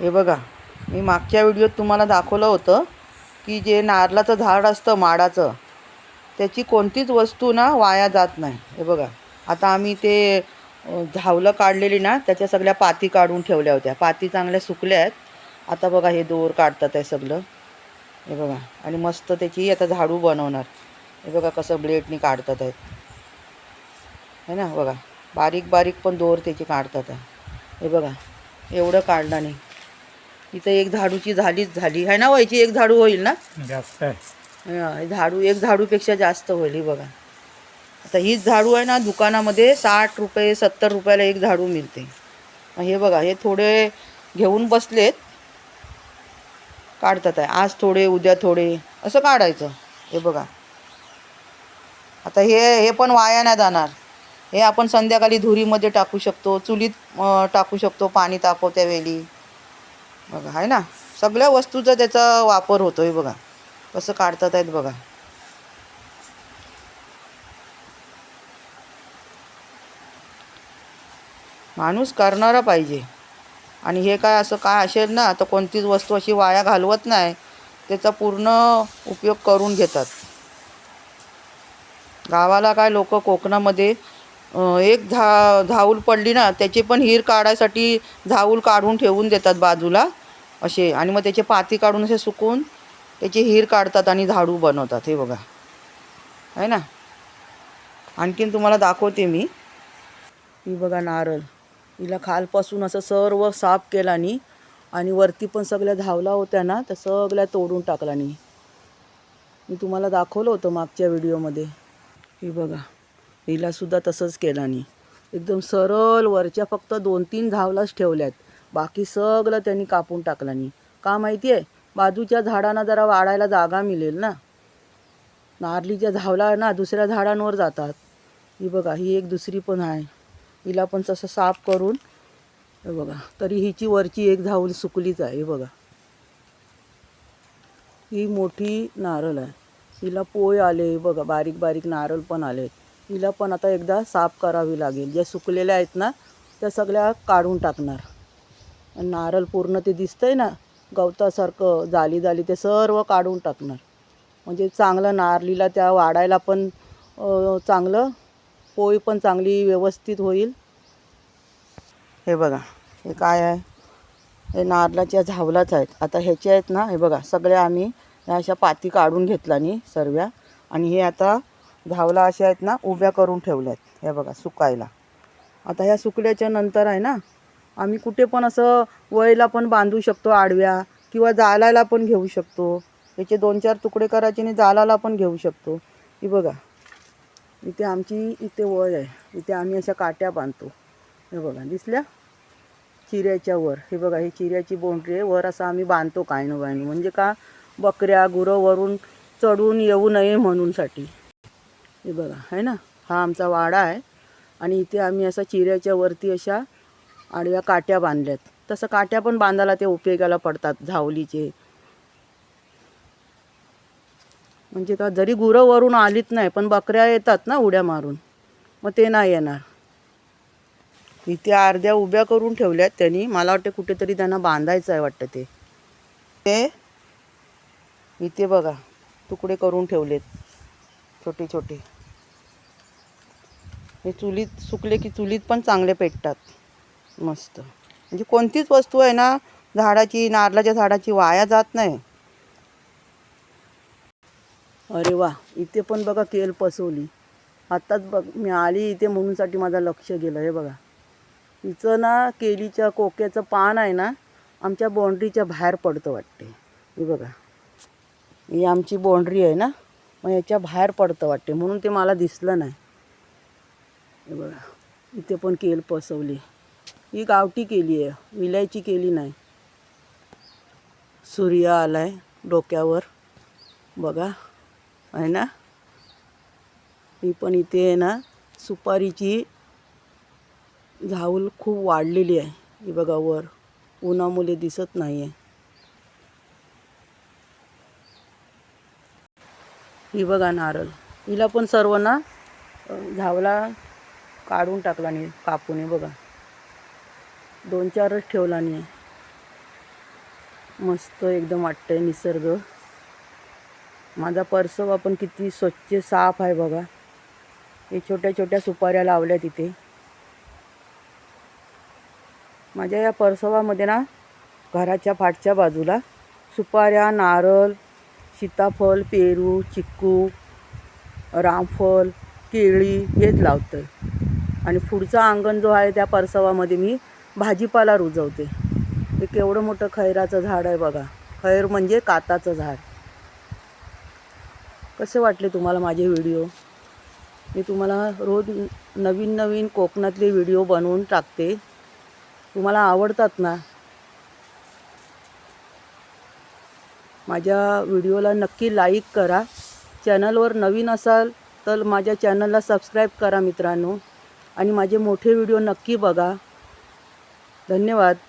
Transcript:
हे बघा मी मागच्या व्हिडिओत तुम्हाला दाखवलं होतं की जे नारळाचं झाड असतं माडाचं त्याची कोणतीच वस्तू ना वाया जात नाही. हे बघा आता आम्ही ते झावलं काढलेली ना त्याच्या सगळ्या पाती काढून ठेवल्या होत्या. पाती चांगल्या सुकल्या आहेत. आता बघा हे दोर काढतात आहे सगळं. हे बघा आणि मस्त त्याची आता झाडू बनवणार. हे बघा कसं ब्लेडनी काढतात आहेत. है ना बघा बारीक बारीक पण दोर त्याची काढतात आहे हे बघा एवढं काढलं नाही. इथं एक झाडूची झालीच झाली. आहे ना व्हायची एक झाडू होईल ना? जास्त आहे. हा, झाडू एक झाडूपेक्षा जास्त होईल ही बघा. आता हीच झाडू आहे ना दुकानामध्ये साठ रुपये सत्तर रुपयाला एक झाडू मिळते. हे बघा हे थोडे घेऊन बसलेत. काढतात आहे. आज थोडे उद्या थोडे. असं काढायचं. हे बघा. आता हे हे पण वाया नाही जाणार. हे आपण संध्याकाळी धुरीमध्ये टाकू शकतो चुलीत टाकू शकतो पाणी तापवत्या वेळी बघा आहे ना? सगळ्या वस्तूचा त्याचा वापर होतो आहे बघा. कसं काढतात आहेत बघा. माणूस करणारा पाहिजे. आणि हे काय असं काय असेल ना तर कोणतीच वस्तू अशी वाया घालवत नाही. त्याचा पूर्ण उपयोग करून घेतात. गावाला काय लोक कोकणामध्ये एक धा धावूल पडली ना त्याची पण हीर काढायसाठी धावूल काढून ठेवून देतात बाजूला. असे आणि मग त्याचे पाती काढून असे सुकून त्याची हिर काढतात आणि झाडू बनवतात हे बघा. आहे ना? आणखीन तुम्हाला दाखवते मी. ही बघा नारळ. हिला खालपासून असं सर्व साफ केला नी आणि वरती पण सगळ्या धावला होत्या ना तर सगळ्या तोडून टाकला नी मी तुम्हाला दाखवलं होतं मागच्या व्हिडिओमध्ये. ही बघा. हिलासुद्धा तसंच केला नी एकदम सरळ वरच्या फक्त दोन तीन धावलाच ठेवल्यात. बाकी सगळं त्यांनी कापून टाकलं नाही का माहिती आहे बाजूच्या झाडांना जरा वाढायला जागा मिळेल ना. नारलीच्या झावला ना दुसऱ्या झाडांवर जातात. ही बघा ही एक दुसरी पण आहे. हिला पण तसं साफ करून हे बघा तरी हिची वरची एक झावल सुकलीच आहे हे बघा. ही मोठी नारळ आहे. हिला पोय आले बघा बारीक बारीक नारळ पण आले. हिला पण आता एकदा साफ करावी लागेल. ज्या सुकलेल्या आहेत ना त्या सगळ्या काढून टाकणार. नारळ पूर्ण ते दिसतंय ना गवतासारखं जाली जाली ते सर्व काढून टाकणार. म्हणजे चांगलं नारलीला त्या वाढायला पण चांगलं पोळी पण चांगली व्यवस्थित होईल. हे बघा हे काय आहे? हे नारळाच्या झावलाच आहेत. आता ह्याचे आहेत ना हे बघा सगळ्या आम्ही ह्या अशा पाती काढून घेतला नी सर्व्या. आणि हे आता झावला अशा आहेत ना उभ्या करून ठेवल्या आहेत हे बघा सुकायला. आता ह्या सुकल्याच्या नंतर आहे ना आम्ही कुठे पण असं वयला पण बांधू शकतो आडव्या किंवा जालायला पण घेऊ शकतो. याचे दोन चार तुकडे करायचे आणि जालाला पण घेऊ शकतो. ही बघा. इथे आमची इथे वय आहे. इथे आम्ही अशा काट्या बांधतो. हे बघा. दिसल्या? चिऱ्याच्या वर. हे बघा ही चिऱ्याची बोंडरी आहे. वर असं आम्ही बांधतो काय ना बाय म्हणजे का? बकऱ्या गुरं वरून चढून येऊ नये म्हणूनसाठी हे बघा. आहे ना? हा आमचा वाडा आहे. आणि इथे आम्ही असा चिऱ्याच्या वरती अशा आडव्या काट्या बांधल्यात. तसं काट्या पण बांधायला ते उपयोगाला पडतात झावलीचे. म्हणजे का जरी गुरं वरून आलीत नाही पण बकऱ्या येतात ना उड्या मारून. मग ते नाही येणार. इथे अर्ध्या उभ्या करून ठेवल्यात त्यांनी. मला वाटतं कुठेतरी त्यांना बांधायचं आहे वाटतं ते. ते इथे बघा तुकडे करून ठेवलेत. छोटे छोटे हे चुलीत सुकले की चुलीत पण चांगले पेटतात. मस्त. म्हणजे कोणतीच वस्तू आहे ना झाडाची नारळाच्या झाडाची वाया जात नाही. अरे वा इथे पण बघा केल पसवली. आत्ताच बघ मी आली इथे म्हणूनसाठी माझं लक्ष गेलं हे बघा. हिचं ना केलीच्या कोक्याचं पान आहे ना आमच्या बाउंड्रीच्या बाहेर पडतं वाटते. हे बघा. ही आमची बाउंड्री आहे ना मग याच्या बाहेर पडतं वाटते म्हणून ते मला दिसलं नाही. हे बघा. इथे पण केल पसवली. ही गावठी केली आहे. विलायची केली नाही. सूर्य आलाय डोक्यावर. बघा. आहे ना? ही पण इथे आहे ना सुपारीची झाऊल खूप वाढलेली आहे. ही बघा वर. उन्हामुळे दिसत नाही आहे ही बघा नारळ. हिला पण सर्व ना झावला काढून टाकला नाही कापून बघा. दोन चारच ठेवला नाही मस्त एकदम वाटतंय निसर्ग. माझा परसवा पण किती स्वच्छ साफ आहे बघा. हे छोट्या छोट्या सुपाऱ्या लावल्या तिथे. माझ्या या परसवामध्ये ना घराच्या फाटच्या बाजूला सुपाऱ्या नारळ सीताफळ पेरू चिक्कू रामफळ केळी हेच लावतं आणि पुढचा अंगण जो आहे त्या परसवामध्ये मी भाजीपाला रुजवते. हे केवढं मोठं खैराचं झाड आहे बघा. खैर म्हणजे काताचं झाड. कसे वाटले तुम्हाला माझे व्हिडिओ? मी तुम्हाला रोज नवीन नवीन कोकणातले व्हिडिओ बनवून टाकते. तुम्हाला आवडतात ना? माझ्या व्हिडिओला नक्की लाईक करा. चॅनलवर नवीन असाल तर माझ्या चॅनलला सबस्क्राईब करा मित्रांनो. आणि माझे मोठे व्हिडिओ नक्की बघा. धन्यवाद.